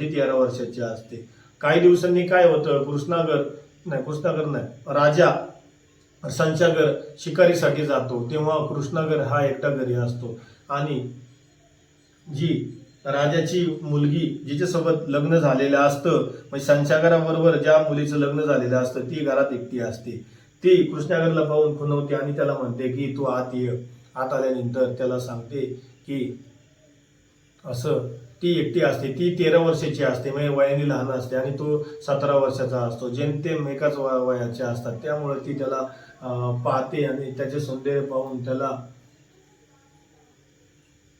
तेरा वर्षाची असते. काही दिवसांनी काय होतं कृष्णागर नाही कृष्णागर नाही राजा संचागर शिकारीसाठी जातो. तेव्हा कृष्णागर हा एकटा घरी असतो. आणि जी राजाची मुलगी जिच्यासोबत लग्न झालेलं असतं म्हणजे संचागराबरोबर ज्या मुलीचं लग्न झालेलं असतं ती घरात एकटी असते. ती कृष्णागरला पाहून खुनवते आणि त्याला म्हणते की तू आत ये. आत आल्यानंतर त्याला सांगते की असं ती एकटी असते ती तेरा वर्षाची असते म्हणजे वयाने लहान असते आणि तो सतरा वर्षाचा असतो. जेमतेम एकाच वया वयाचे असतात. त्यामुळे ती त्याला पाहते आणि त्याचे सौंदर्य पाहून त्याला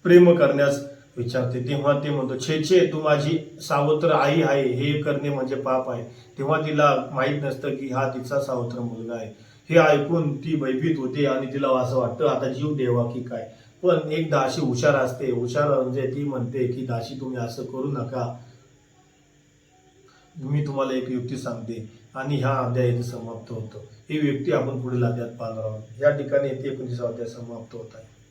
प्रेम करण्यास विचारते. तेव्हा ते म्हणतो छे छे तू माझी सावत्र आई आहे. हे करणे म्हणजे पाप आहे. तेव्हा तिला माहीत नसतं की हा तिचा सावत्र मुलगा आहे. हे ऐकून ती भयभीत होते आणि तिला असं वाटतं आता जीव देवा की काय? पण एक दाशी हुशार असते. हुशार म्हणजे ती म्हणते की दाशी तुम्ही असं करू नका. मी तुम्हाला एक युक्ती सांगते. आणि ह्या अध्याय इथे समाप्त होतो. ही व्यक्ती आपण पुढील अध्यायात पाहणार आहोत. या ठिकाणी येथे एकोणतीसा अध्याय समाप्त होत आहे.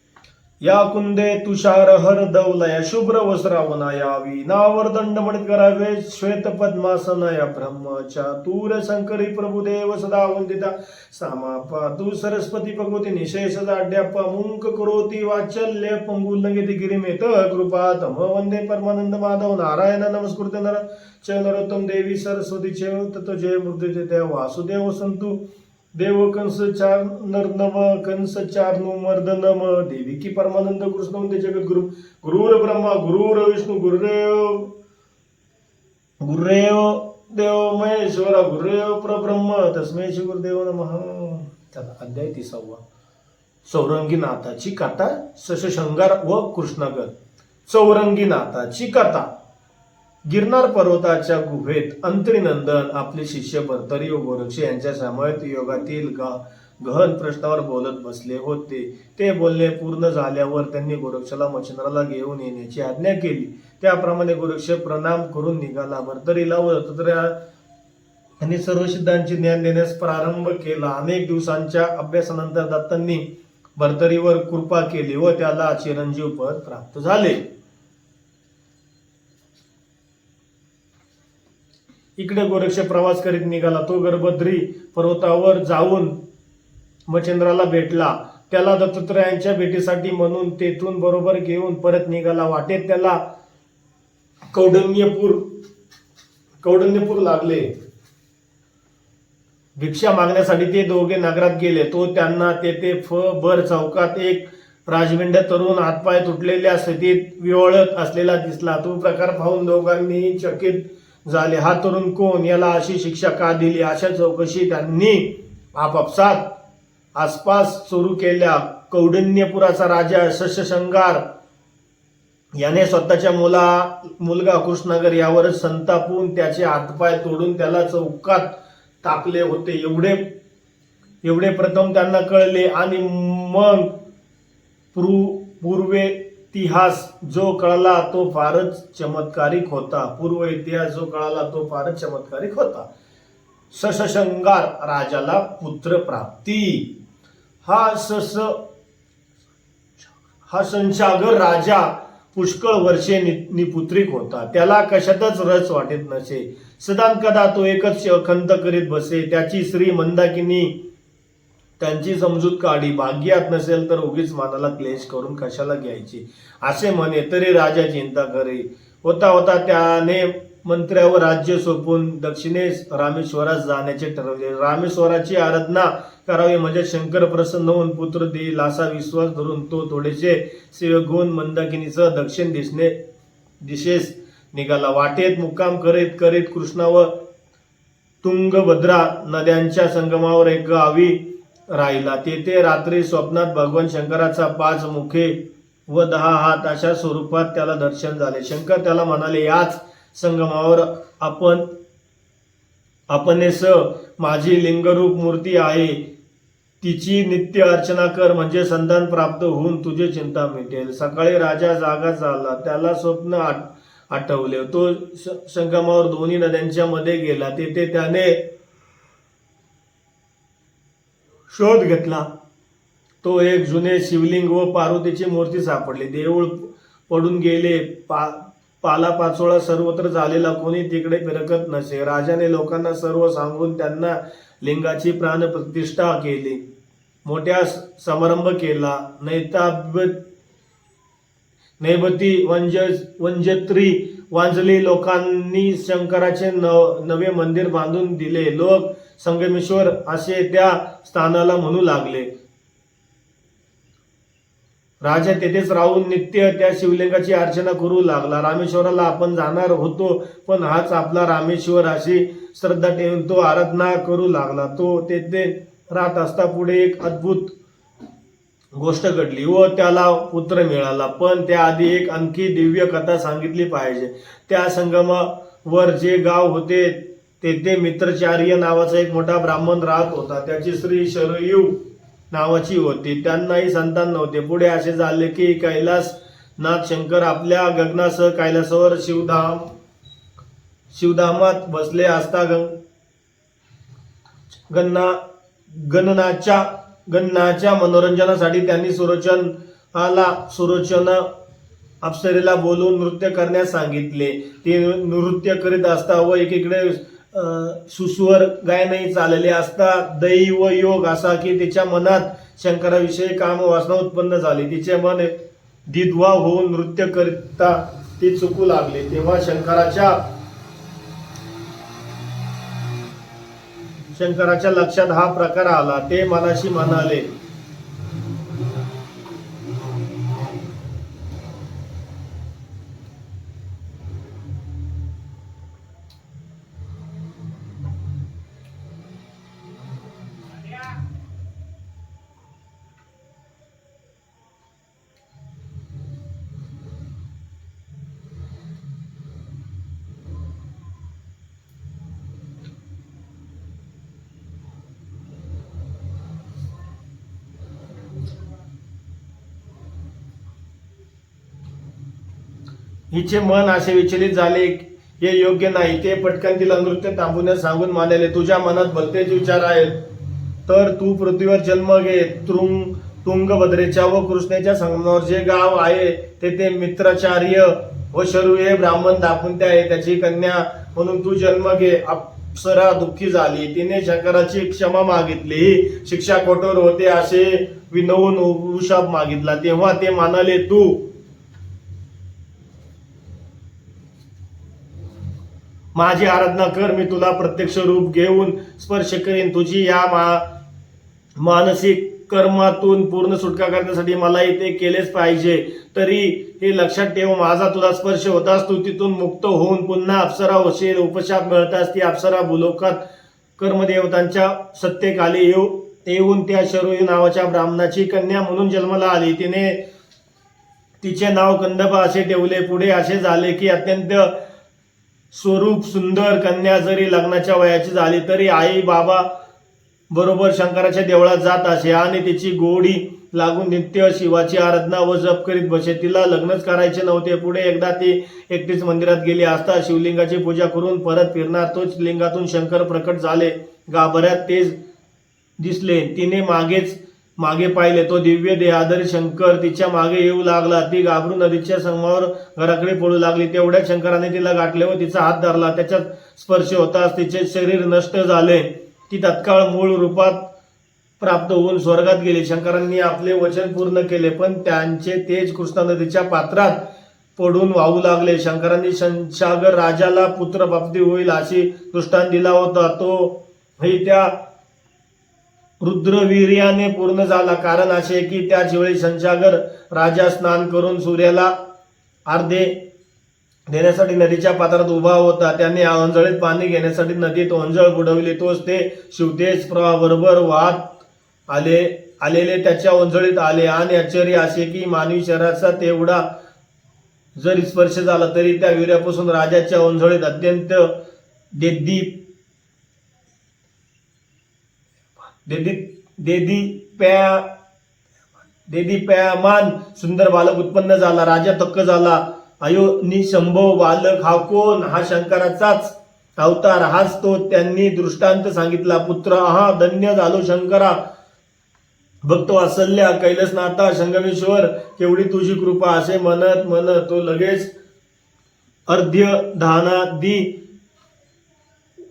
या कुंदे तुषार हर दौलया शुभ्र वस्त्रावना यावी. दंडमणित करावे श्वेत पद्मासनया ब्रह्मचातुर शंकरी प्रभुदेव सदा वंदिता. सामापा तू सरस्वती भगवती निशेष जाड्यापा मुंक करोती वाचल्य पंगुलंगिती गिरिमेत. कृपा तम वंदे परमानंद माधव. नारायण नमस्कृत नर. च नरोत्तम देवी सरस्वती च तत जय मृत्युजय देव वासुदेव संतू. देव कंस चार नर्नम कंस चार नु मर्दनम देवी की परमानंद कृष्ण म्हणते जगत गुरु गुरुर ब्रह्मा गुरुर विष्णू गुरुरेव गुरुरेव देव महेश्वर गुरुरेव प्रब्रह्म तस्मे श्री गुरुदेव नमः. चला अध्याय तिसावा. चौरंगी नाथाची कथा सशशंगार व कृष्णागर चौरंगी नाथाची कथा. गिरनार पर्वताच्या गुहेत अंतरीनंदन आपले शिष्य भरतरी व गोरक्ष यांच्या सामूहिक योगातील ग- गहन प्रश्नावर बोलत बसले होते. ते बोलणे पूर्ण झाल्यावर त्यांनी गोरक्षला मच्छिंद्राला घेऊन येण्याची आज्ञा केली. त्याप्रमाणे गोरक्ष प्रणाम करून निघाला. भरतरीला व दत्तात्रया यांनी सर्व सिद्धांचे ज्ञान देण्यास प्रारंभ केला. अनेक दिवसांच्या अभ्यासानंतर दत्तांनी भरतरीवर कृपा केली व त्याला चिरंजीव पद प्राप्त झाले. इकडे गोरक्ष प्रवास करीत निघाला. तो गर्भद्री पर्वतावर जाऊन मच्छिंद्राला भेटला. त्याला दत्तात्रयांच्या भेटीसाठी म्हणून तेथून बरोबर घेऊन परत निघाला. वाटेत त्याला कौडण्यपूर कौडण्यपूर लागले. भिक्षा मागण्यासाठी ते दोघे नगरात गेले. तो त्यांना तेथे फ भर चौकात एक राजविंड तरुण हातपाय तुटलेल्या स्थितीत विवळत असलेला दिसला. तो प्रकार पाहून दोघांनीही चकित झाले. हा तरुण कोण? याला अशी शिक्षा का दिली? अशा चौकशी त्यांनी आपापसात आसपास सुरू केल्या. कौडिण्यपुराचा राजा शशशंगार याने स्वतःच्या मुला मुलगा कृष्णगर यावर संतापून त्याचे हातपाय तोडून त्याला चौकात टाकले होते. एवढे एवढे प्रथम त्यांना कळले आणि मग पूर्वे इतिहास जो कळला तो फारच चमत्कारिक होता. पूर्व इतिहास जो कळाला तो फारच चमत्कारिक होता. शशशृंगार राजाला पुत्र प्राप्ती. हा सस हा संचागर राजा पुष्कळ वर्षे नि- निपुत्रिक होता. त्याला कशातच रस वाटत नसे. सदान कदा तो एकच खंत करीत बसे. त्याची श्री मंदाकिनी त्यांची समजूत काढी. भाग्यात नसेल तर उगीच मनाला क्लेश करून कशाला घ्यायची? असे म्हणे तरी राजा चिंता करे होता होता त्याने मंत्र्यावर राज्य सोपून दक्षिणेस रामेश्वरास जाण्याचे ठरवले. रामेश्वराची आराधना करावी म्हणजे शंकर प्रसन्न होऊन पुत्र देईल असा विश्वास धरून तो थोडेसे सेवक घेऊन मंदाकिनीचं दक्षिण दिसणे दिशेस निघाला. वाटेत मुक्काम करीत करीत कृष्णा व तुंगभद्रा नद्यांच्या संगमावर एक गावी राहिला. तेथे रात्री स्वप्नात भगवान शंकराचा पाच मुखे व दहा हात अशा स्वरूपात त्याला दर्शन झाले. शंकर त्याला म्हणाले याच संगमावर आपण आपणेस माझी लिंगरूप मूर्ती आहे. तिची नित्य अर्चना कर म्हणजे संधान प्राप्त होऊन तुझी चिंता मिटेल. सकाळी राजा जागा झाला. त्याला स्वप्न आठ आठवले. तो श- संगमावर दोन्ही नद्यांच्या मध्ये गेला. तेथे त्याने शोध घेतला. तो एक जुने शिवलिंग व पार्वतीची मूर्ती सापडली. देऊळ पडून गेले. पा पालापाचोळा सर्वत्र झालेला कोणी तिकडे फिरकत नसे. राजाने लोकांना सर्व सांगून त्यांना लिंगाची प्राणप्रतिष्ठा केली. मोठ्या समारंभ केला. नैताब नैबती वंज वंजत्री वांजली. लोकांनी शंकराचे नव नवे मंदिर बांधून दिले. लोक संगमेश्वर असे त्या स्थानाला म्हणू लागले. राजा तेथेच राहून नित्य त्या शिवलिंगाची अर्चना करू लागला. रामेश्वराला आपण जाणार होतो पण हाच आपला रामेश्वर अशी श्रद्धा ठेवून तो आराधना करू लागला. तो तेथे राहत असता पुढे एक अद्भुत गोष्ट घडली व त्याला पुत्र मिळाला. पण त्याआधी एक आणखी दिव्य कथा सांगितली पाहिजे. त्या संगमावर जे गाव होते तेथे मित्रचार्य नावाचा एक मोठा ब्राह्मण राहत होता. त्याची श्री शरयू नावाची होती. त्यांनाही संतान नव्हते. पुढे असे झाले की कैलास नाथ शंकर आपल्या गगनासह कैलासावर शिवधाम शिवधामात बसले असता गंग गन्ना गणनाच्या गणनाच्या मनोरंजनासाठी त्यांनी सुरोचनाला सुरोचन अप्सरेला बोलून नृत्य करण्यास सांगितले. ते नृत्य करीत असता व एकीकडे एक सुस्वर गायनही चालले असता दैव योग असा की तिच्या मनात शंकराविषयी काम वासना उत्पन्न झाली. तिचे मन दिद्वा होऊन नृत्य करता ती चुकू लागले. तेव्हा शंकराच्या शंकराच्या लक्षात हा प्रकार आला. ते मनाशी म्हणाले हिचे मन असे विचलित झाले हे योग्य नाही ते पटकन तिला नृत्य थांबवण्यास सांगून मानले तुझ्या मनात भलतेच विचार आहेत. तर तू पृथ्वीवर जन्म घे तुंग तुंगभद्रेच्या व कृष्णेच्या संगमावर जे गाव आहे तेथे मित्राचार्य व शरू हे ब्राह्मण दापुंते आहे त्याची कन्या म्हणून तू जन्म घे. अप्सरा दुःखी झाली. तिने शंकराची क्षमा मागितली. ही शिक्षा कठोर होते असे विनवून उशाप मागितला. तेव्हा ते मानले तू माझी आराधना कर मी तुला प्रत्यक्ष रूप घेऊन स्पर्श करीन. तुझी या मा मानसिक कर्मातून पूर्ण सुटका करण्यासाठी मला इथे केलेच पाहिजे. तरी हे लक्षात ठेव माझा तुला स्पर्श होतास तू तिथून मुक्त होऊन पुन्हा अप्सरा होशील उपशाप मिळतास ती अप्सरा भूलोकात कर्मदेवतांच्या सत्तेखाली येऊ येऊन त्या शरोयू नावाच्या ब्राह्मणाची कन्या म्हणून जन्माला आली. तिने तिचे नाव कंदपा असे ठेवले पुढे असे झाले की अत्यंत स्वरूप सुंदर कन्या जरी लग्नाच्या वयाची झाली तरी आई बाबा बरोबर शंकराच्या देवळात जात असे आणि तिची गोडी लागून नित्य शिवाची आराधना व जप करीत बसे. तिला लग्नच करायचे नव्हते. पुढे एकदा ती एकटीच मंदिरात गेली असता शिवलिंगाची पूजा करून परत फिरणार. तोच लिंगातून शंकर प्रकट झाले. गाभऱ्यात तेज दिसले. तिने मागेच मागे पाहिले तो दिव्य देहाधरी शंकर तिच्यामागे येऊ लागला. ती घाबरून नदीच्या संगमावर घराकडे पळू लागली. तेवढ्या शंकराने तिला गाठले व तिचा हात धरला. त्याच्यात स्पर्श होताच तिचे शरीर नष्ट झाले. ती तत्काळ मूळ रूपात प्राप्त होऊन स्वर्गात गेली. शंकरांनी आपले वचन पूर्ण केले पण त्यांचे तेज कृष्णा नदीच्या पात्रात पडून वाहू लागले. शंकरांनी शंशागर राजाला पुत्र प्राप्ती होईल अशी दृष्टांत दिला होता. तो ही त्या रुद्रवीर्याने पूर्ण झाला. कारण असे की त्याच वेळी संसागर राजा स्नान करून सूर्याला अर्धे देण्यासाठी नदीच्या पात्रात उभा होता. त्याने अंजळीत पाणी घेण्यासाठी नदीत अंजळ बुडवली. तोच ते शिवतेज प्रवाहाबरोबर वाहत आले आलेले त्याच्या ओंजळीत आले. आणि आश्चर्य असे की मानवी शरीराचा तेवढा जरी स्पर्श झाला तरी त्या विर्यापासून राजाच्या ओंजळीत अत्यंत देदीप देदी देदी प्या देदी सुंदर बालक उत्पन्न झाला राजा तक्क झाला. अयो निशंभव बालक हा कोण? हा शंकराचाच अवतार हाच तो त्यांनी दृष्टांत सांगितला. पुत्र हा धन्य झालो शंकरा. भक्त वात्सल्या कैलसनाथा संगमेश्वर केवढी तुझी कृपा असे म्हणत म्हणत तो लगेच अर्ध्य दहानादी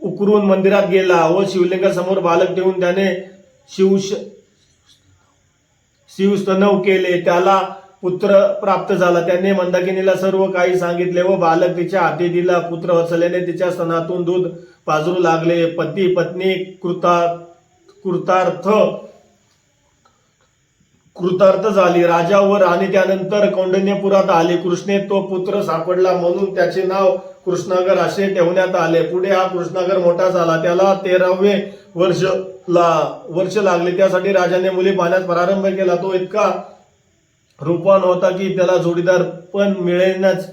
उकरून मंदिरात गेला व शिवलिंगासमोर बालक ठेवून त्याने शिवश शिवस्तनव केले. त्याला पुत्र प्राप्त झाला. त्याने मंदाकिनीला सर्व काही सांगितले व बालक तिच्या हाती दिला. पुत्र वसल्याने तिच्या स्तनातून दूध पाजरू लागले. पती पत्नी कृता कृतार्थ कृतार्थ झाली. राजा व राणी त्यानंतर कौंडण्यपुरात आले. कृष्णे तो पुत्र सापडला म्हणून त्याचे नाव कृष्णागर असे ठेवण्यात आले. पुढे हा कृष्णागर मोठा झाला. त्याला तेरावे वर्ष ला वर्ष लागले. त्यासाठी राजाने मुली पाहण्यास प्रारंभ केला. तो इतका रूपवान होता की त्याला जोडीदार पण मिळेनच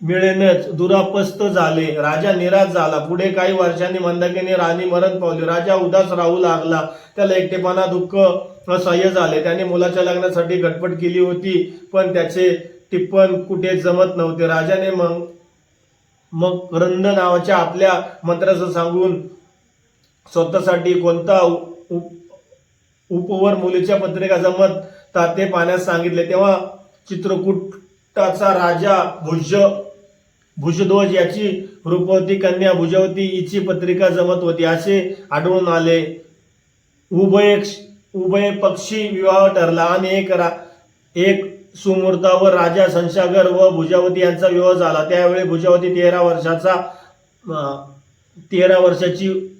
मिळेनच. दुरापस्त झाले. राजा निराश झाला. पुढे काही वर्षांनी मंदाकिनी राणी मरण पावली. राजा उदास राहू लागला. त्याला एकटेपणा दुःख असह्य झाले. त्याने मुलाच्या लग्नासाठी गटपट केली होती पण त्याचे टिप्पण कुठे जमत नव्हते. राजाने मग मग रंद नावाच्या आपल्या मंत्राचं सांगून स्वतःसाठी कोणता उ- उपवर मुलीच्या पत्रिका जमत ताते पाण्यास सांगितले. तेव्हा चित्रकूटाचा राजा भुज भुजध्वज याची रूपवती कन्या भुजवती हिची पत्रिका जमत होती. असे आढळून आले. उभय उभय पक्षी विवाह ठरला आणि एक रा एक सुमुहूर्तावर राजा संशागर व भुजावती यांचा विवाह झाला. त्यावेळी भुजावती तेरा वर्षाचा तेरा वर्षाची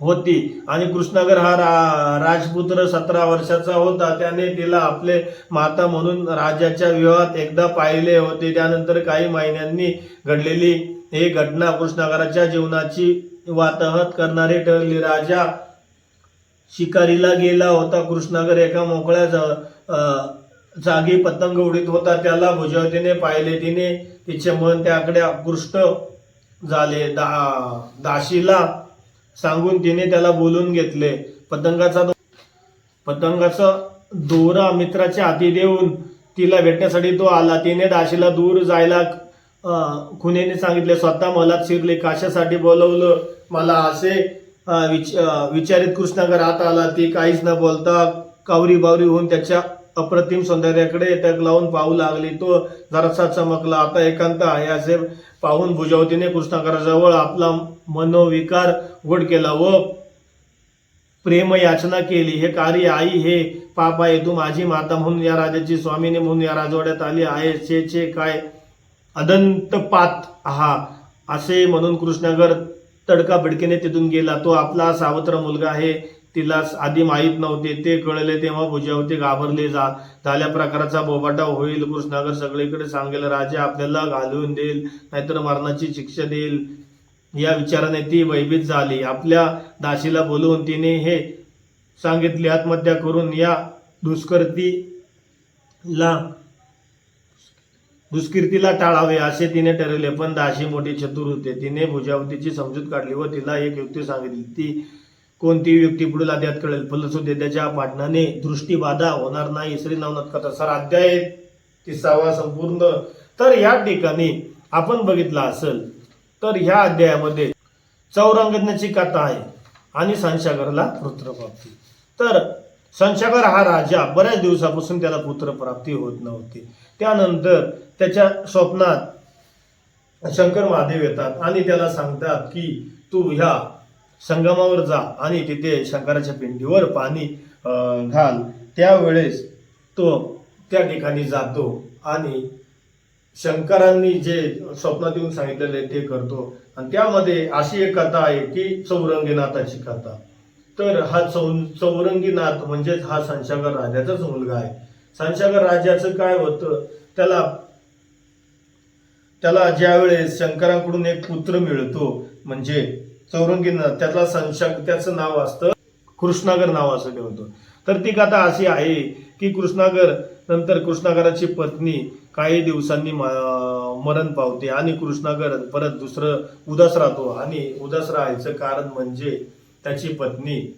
होती. आणि कृष्णागर हा रा, राजपुत्र सतरा वर्षाचा होता. त्याने तिला आपले माता म्हणून राजाच्या विवाहात एकदा पाहिले होते. त्यानंतर काही महिन्यांनी घडलेली ही घटना कृष्णागराच्या जीवनाची वाताहत करणारी ठरली. राजा शिकारीला गेला होता. कृष्णागर एका मोकळ्या ज- जागी पतंग उडीत होता. त्याला भुजवतीने पाहिले. तिने तिचे मन त्याकडे आकृष्ट झाले. दा दाशीला सांगून तिने त्याला बोलून घेतले. पतंगाचा दो- पतंगाचा दोरा मित्राच्या हाती देऊन तिला भेटण्यासाठी तो आला. तिने दाशीला दूर जायला खुनेने सांगितले स्वतः मला शिरले काशासाठी बोलवलं? मला असे विच विचारित कृष्णागर आत आला. ती काहीच न बोलता कावरी बावरी होऊन त्याच्या अप्रतिम सौंदर्याकडे टक लावून पाहू लागली. तो जरासा चमकला. आता एकांत आहे असे पाहून भुजावतीने कृष्णाकराजवळ आपला मनोविकार गोड केला. व प्रेम याचना केली. हे कार्य आई हे पाप आहे. तू माझी माता म्हणून या राजाची स्वामीने म्हणून या राजवाड्यात आली आहे. छे छे काय अदंतपात हा असे म्हणून कृष्णागर तडका भिडकीने तिथून गेला. तो आपला सावत्र मुलगा आहे. तिला आधी माहीत नव्हते ते कळले तेव्हा भुजावती घाबरले जा झाल्या प्रकाराचा बोबाटा होईल कृष्णागर सगळीकडे सांगेल राजा आपल्याला घालवून देईल नाहीतर मरणाची शिक्षा देईल. या विचाराने ती भयभीत झाली. आपल्या दाशीला बोलवून तिने हे सांगितले आत्महत्या करून या दुष्कर्तीला दुष्कीर्तीला टाळावे असे तिने ठरवले. पण दाशी मोठी चतुर होते. तिने भुजावतीची समजूत काढली व तिला एक युक्ती सांगितली. ती कोणती व्यक्ती पुढील अध्यायात कळेल. फलश्रुतेच्या पाठनाने दृष्टीबाधा होणार नाही श्री नवनाथ कथा सर अध्याय तिसावा संपूर्ण. तर या ठिकाणी आपण बघितलं असेल तर ह्या अध्यायामध्ये चौरंगज्ञाची कथा आहे आणि संशागरला पुत्रप्राप्ती. तर संशागर हा राजा बऱ्याच दिवसापासून त्याला पुत्रप्राप्ती होत नव्हती. त्यानंतर त्याच्या स्वप्नात शंकर महादेव येतात आणि त्याला सांगतात की तू ह्या संगमावर जा आणि तिथे शंकराच्या पिंडीवर पाणी घाल. त्यावेळेस तो त्या ठिकाणी जातो आणि शंकरांनी जे स्वप्नात येऊन सांगितलेले ते करतो. आणि त्यामध्ये अशी एक कथा आहे की चौरंगीनाथाची कथा. तर हा चौ चौरंगीनाथ म्हणजेच हा संशागर राजाचाच मुलगा आहे. संशागर राजाचं काय होतं? त्याला त्याला ज्यावेळेस शंकराकडून एक पुत्र मिळतो म्हणजे चौरंगी त्यातला संशक त्याचं नाव असतं कृष्णागर नाव असं ठेवतो तर ती कथा अशी आहे की कृष्णागर नंतर कृष्णागराची पत्नी काही दिवसांनी म- मरण पावते आणि कृष्णागर परत दुसरं उदास राहतो. आणि उदास राहायचं कारण म्हणजे त्याची पत्नी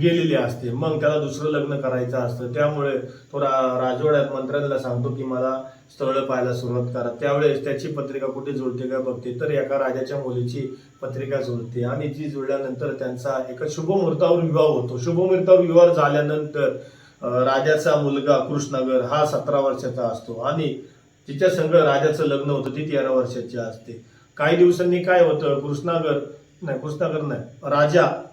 गेलेली असते. मग त्याला दुसरं लग्न करायचं असतं. त्यामुळे तो रा- राजवाड्यात मंत्र्यांना सांगतो की मला स्थळं पाहायला सुरुवात करा. त्यावेळेस त्याची पत्रिका कुठे जुळते का बघते. तर एका राजाच्या मुलीची पत्रिका जुळते आणि ती जुळल्यानंतर त्यांचा एका शुभमुहूर्तावर विवाह होतो. शुभमुहूर्तावर विवाह झाल्यानंतर राजाचा मुलगा कृष्णगर हा सतरा वर्षाचा असतो आणि तिच्या संग राजाचं लग्न होतं. ती तेरा वर्षाची असते. काही दिवसांनी काय होतं? कृष्णागर नाही कृष्णागर नाही. राजा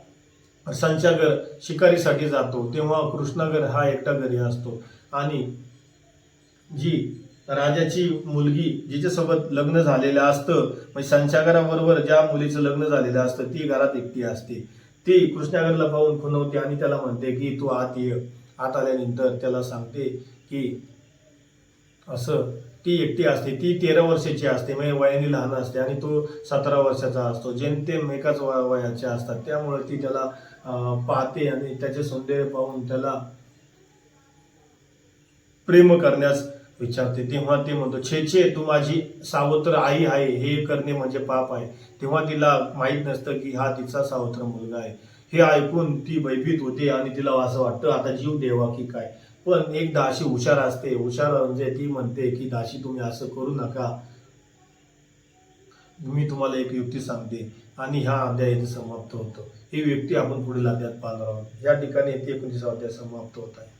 संचागर शिकारीसाठी जातो तेव्हा कृष्णागर हा एकटा घरी असतो. आणि जी राजाची मुलगी जिच्यासोबत लग्न झालेलं असतं म्हणजे संचागराबरोबर ज्या मुलीचं लग्न झालेलं असतं ती घरात एकटी असते. ती कृष्णागरला पाहून खुनवते आणि त्याला म्हणते की तू आत ये. आत आल्यानंतर त्याला सांगते की असं ती एकटी असते ती तेरा वर्षाची असते म्हणजे वयाने लहान असते आणि तो सतरा वर्षाचा असतो. जेमतेम एकाच वया वयाचे असतात त्यामुळे ती त्याला पाहते आणि त्याचे सौंदर्य पाहून त्याला प्रेम करण्यास विचारते. तेव्हा ते म्हणतो छे छे तू माझी सावत्र आई आहे. हे करणे म्हणजे पाप आहे. तेव्हा तिला माहीत नसतं की हा तिचा सावत्र मुलगा आहे. हे ऐकून ती भयभीत होते आणि तिला असं वाटतं आता जीव देवा की काय? पण एक दाशी हुशार असते. हुशार म्हणजे ती म्हणते की दाशी तुम्ही असं करू नका. मी तुम्हाला एक युक्ती सांगते. आणि हा अध्याय इथे समाप्त होतो. ही व्यक्ती आपण पुढील अध्यायात पाहणार आहोत. या ठिकाणी येथे एकोणतीस अध्याय समाप्त होत आहे.